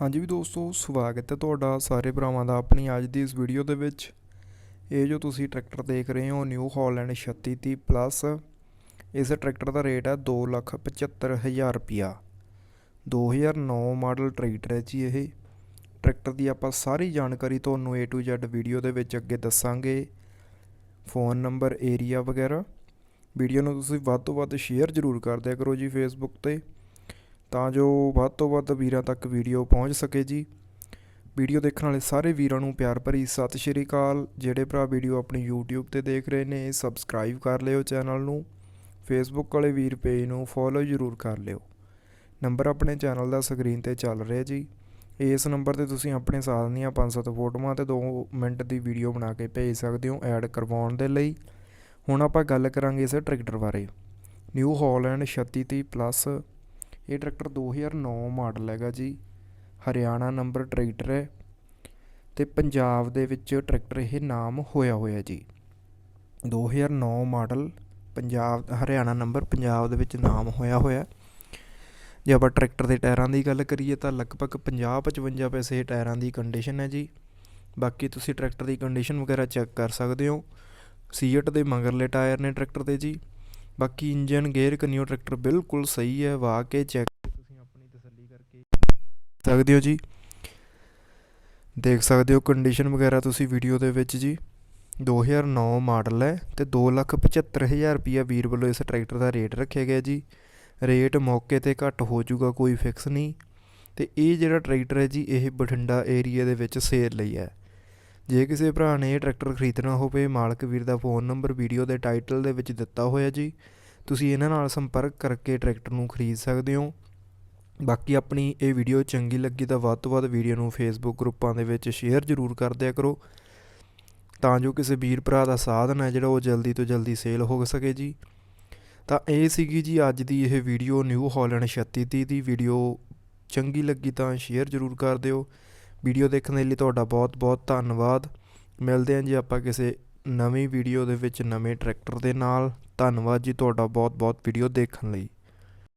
ਹਾਂਜੀ ਵੀ ਦੋਸਤੋ, ਸਵਾਗਤ ਹੈ ਤੁਹਾਡਾ ਸਾਰੇ ਭਰਾਵਾਂ ਦਾ ਆਪਣੀ ਅੱਜ ਦੀ ਇਸ ਵੀਡੀਓ ਦੇ ਵਿੱਚ। ਇਹ ਜੋ ਤੁਸੀਂ ਟਰੈਕਟਰ ਦੇਖ ਰਹੇ ਹੋ ਨਿਊ ਹਾਲੈਂਡ 3630 ਪਲੱਸ ਇਸ ਟਰੈਕਟਰ ਦਾ ਰੇਟ ਹੈ 275000 ਰੁਪਿਆ 2009 ਮਾਡਲ ਟਰੈਕਟਰ ਹੈ ਜੀ ਇਹ। ਟਰੈਕਟਰ ਦੀ ਆਪਾਂ ਸਾਰੀ ਜਾਣਕਾਰੀ ਤੁਹਾਨੂੰ A to Z ਵੀਡੀਓ ਦੇ ਵਿੱਚ ਅੱਗੇ ਦੱਸਾਂਗੇ। ਫੋਨ ਨੰਬਰ ਏਰੀਆ ਵਗੈਰਾ। ਵੀਡੀਓ ਨੂੰ ਤੁਸੀਂ ਵੱਧ ਤੋਂ ਵੱਧ ਸ਼ੇਅਰ ਜ਼ਰੂਰ ਕਰ ਦਿਆ ਕਰੋ ਜੀ ਫੇਸਬੁੱਕ ਤੇ। ਤਾਂ ਜੋ ਵੱਧ ਤੋਂ ਵੱਧ ਵੀਰਾਂ ਤੱਕ ਵੀਡੀਓ ਪਹੁੰਚ ਸਕੇ ਜੀ। ਵੀਡੀਓ ਦੇਖਣ ਵਾਲੇ ਸਾਰੇ ਵੀਰਾਂ ਨੂੰ ਪਿਆਰ ਭਰੀ ਸਤਿ ਸ਼੍ਰੀ ਅਕਾਲ। ਜਿਹੜੇ ਭਰਾ ਵੀਡੀਓ ਆਪਣੀ YouTube ਤੇ ਦੇਖ ਰਹੇ ਨੇ ਸਬਸਕ੍ਰਾਈਬ ਕਰ ਲਿਓ ਚੈਨਲ ਨੂੰ। ਫੇਸਬੁੱਕ ਵਾਲੇ ਵੀਰ ਪੇਜ ਨੂੰ ਫੋਲੋ ਜ਼ਰੂਰ ਕਰ ਲਿਓ। ਨੰਬਰ ਆਪਣੇ ਚੈਨਲ ਦਾ ਸਕਰੀਨ ਤੇ ਚੱਲ ਰਿਹਾ ਜੀ। ਇਸ ਨੰਬਰ ਤੇ ਤੁਸੀਂ ਆਪਣੇ ਸਾਲ ਦੀਆਂ 5-7 ਫੋਟੋਆਂ ਤੇ 2 ਮਿੰਟ ਦੀ ਵੀਡੀਓ ਬਣਾ ਕੇ ਭੇਜ ਸਕਦੇ ਹੋ ਐਡ ਕਰਵਾਉਣ ਦੇ ਲਈ। ਹੁਣ ਆਪਾਂ ਗੱਲ ਕਰਾਂਗੇ ਇਸ ਟਰੈਕਟਰ ਬਾਰੇ। ਨਿਊ ਹਾਲੈਂਡ 3630 ਪਲੱਸ ਇਹ ਟਰੈਕਟਰ 2009 ਮਾਡਲ ਹੈਗਾ ਜੀ। ਹਰਿਆਣਾ ਨੰਬਰ ਟਰੈਕਟਰ ਹੈ ਤੇ ਪੰਜਾਬ ਦੇ ਵਿੱਚ ਟਰੈਕਟਰ ਇਹ ਨਾਮ ਹੋਇਆ ਹੋਇਆ ਜੀ। 2009 ਮਾਡਲ ਪੰਜਾਬ, ਹਰਿਆਣਾ ਨੰਬਰ ਪੰਜਾਬ ਦੇ ਵਿੱਚ ਨਾਮ ਹੋਇਆ ਹੋਇਆ। ਜੇ ਆਪਾਂ ਟਰੈਕਟਰ ਦੇ ਟਾਇਰਾਂ ਦੀ ਗੱਲ ਕਰੀਏ ਤਾਂ ਲਗਭਗ 50-55 ਪੈਸੇ ਟਾਇਰਾਂ ਦੀ ਕੰਡੀਸ਼ਨ ਹੈ ਜੀ। ਬਾਕੀ ਤੁਸੀਂ ਟਰੈਕਟਰ ਦੀ ਕੰਡੀਸ਼ਨ ਵਗੈਰਾ ਚੈੱਕ ਕਰ ਸਕਦੇ ਹੋ। ਸੀਟ ਦੇ ਮਗਰਲੇ ਟਾਇਰ ਨੇ ਟਰੈਕਟਰ ਦੇ ਜੀ। ਬਾਕੀ ਇੰਜਨ ਗੇਅਰ, ਕਨਿਓ ਟਰੈਕਟਰ ਬਿਲਕੁਲ ਸਹੀ ਹੈ ਵਾ ਕੇ ਚੈੱਕ ਤੁਸੀਂ ਆਪਣੀ ਤਸੱਲੀ ਕਰਕੇ। ਸਕਦੇ ਹੋ ਜੀ? ਦੇਖ ਸਕਦੇ ਹੋ ਕੰਡੀਸ਼ਨ ਵਗੈਰਾ ਤੁਸੀਂ ਵੀਡੀਓ ਦੇ ਵਿੱਚ ਜੀ? 2009 ਮਾਡਲ ਹੈ ਤੇ 275000 ਰੁਪਿਆ ਵੀਰ ਵੱਲੋਂ ਇਸ ਟਰੈਕਟਰ ਦਾ ਰੇਟ ਰੱਖਿਆ ਗਿਆ ਜੀ। ਰੇਟ ਮੌਕੇ ਤੇ ਘੱਟ ਹੋ ਜਾਊਗਾ, ਕੋਈ ਫਿਕਸ ਨਹੀਂ। ਤੇ ਇਹ ਜਿਹੜਾ ਟਰੈਕਟਰ ਹੈ ਜੀ, ਇਹ ਬਠਿੰਡਾ ਏਰੀਆ ਦੇ ਵਿੱਚ ਸੇਲ ਲਈ ਹੈ। ਜੇ ਕਿਸੇ ਭਰਾ ਨੇ ਇਹ ਟਰੈਕਟਰ ਖਰੀਦਣਾ ਹੋਵੇ, ਮਾਲਕ ਵੀਰ ਦਾ ਫੋਨ ਨੰਬਰ, ਵੀਡੀਓ ਦੇ ਟਾਈਟਲ ਦੇ ਵਿੱਚ ਦਿੱਤਾ ਹੋਇਆ ਜੀ। ਤੁਸੀਂ ਇਹਨਾਂ ਨਾਲ ਸੰਪਰਕ ਕਰਕੇ ਟਰੈਕਟਰ ਨੂੰ ਖਰੀਦ ਸਕਦੇ ਹੋ। ਬਾਕੀ ਆਪਣੀ ਇਹ ਵੀਡੀਓ ਚੰਗੀ ਲੱਗੀ ਤਾਂ ਵੱਧ ਤੋਂ ਵੱਧ ਵੀਡੀਓ ਨੂੰ ਫੇਸਬੁੱਕ ਗਰੁੱਪਾਂ ਦੇ ਵਿੱਚ ਸ਼ੇਅਰ ਜ਼ਰੂਰ ਕਰ ਦਿਆ ਕਰੋ। ਤਾਂ ਜੋ ਕਿਸੇ ਵੀਰ ਭਰਾ ਦਾ ਸਾਧਨ ਹੈ ਜਿਹੜਾ ਉਹ ਜਲਦੀ ਤੋਂ ਜਲਦੀ ਸੇਲ ਹੋ ਸਕੇ ਜੀ। ਤਾਂ ਇਹ ਸੀਗੀ ਜੀ ਅੱਜ ਦੀ ਇਹ ਵੀਡੀਓ ਨਿਊ ਹਾਲੈਂਡ 3630 ਦੀ ਵੀਡੀਓ। ਚੰਗੀ ਲੱਗੀ ਤਾਂ ਸ਼ੇਅਰ ਜ਼ਰੂਰ ਕਰ ਦਿਓ। ਵੀਡੀਓ ਦੇਖਣ ਦੇ ਲਈ ਤੁਹਾਡਾ ਬਹੁਤ ਬਹੁਤ ਧੰਨਵਾਦ। ਮਿਲਦੇ ਹਾਂ ਜੀ ਆਪਾਂ ਕਿਸੇ ਨਵੀਂ ਵੀਡੀਓ ਦੇ ਵਿੱਚ ਨਵੇਂ ਟਰੈਕਟਰ ਦੇ ਨਾਲ। ਧੰਨਵਾਦ ਜੀ ਤੁਹਾਡਾ ਬਹੁਤ ਬਹੁਤ ਵੀਡੀਓ ਦੇਖਣ ਲਈ।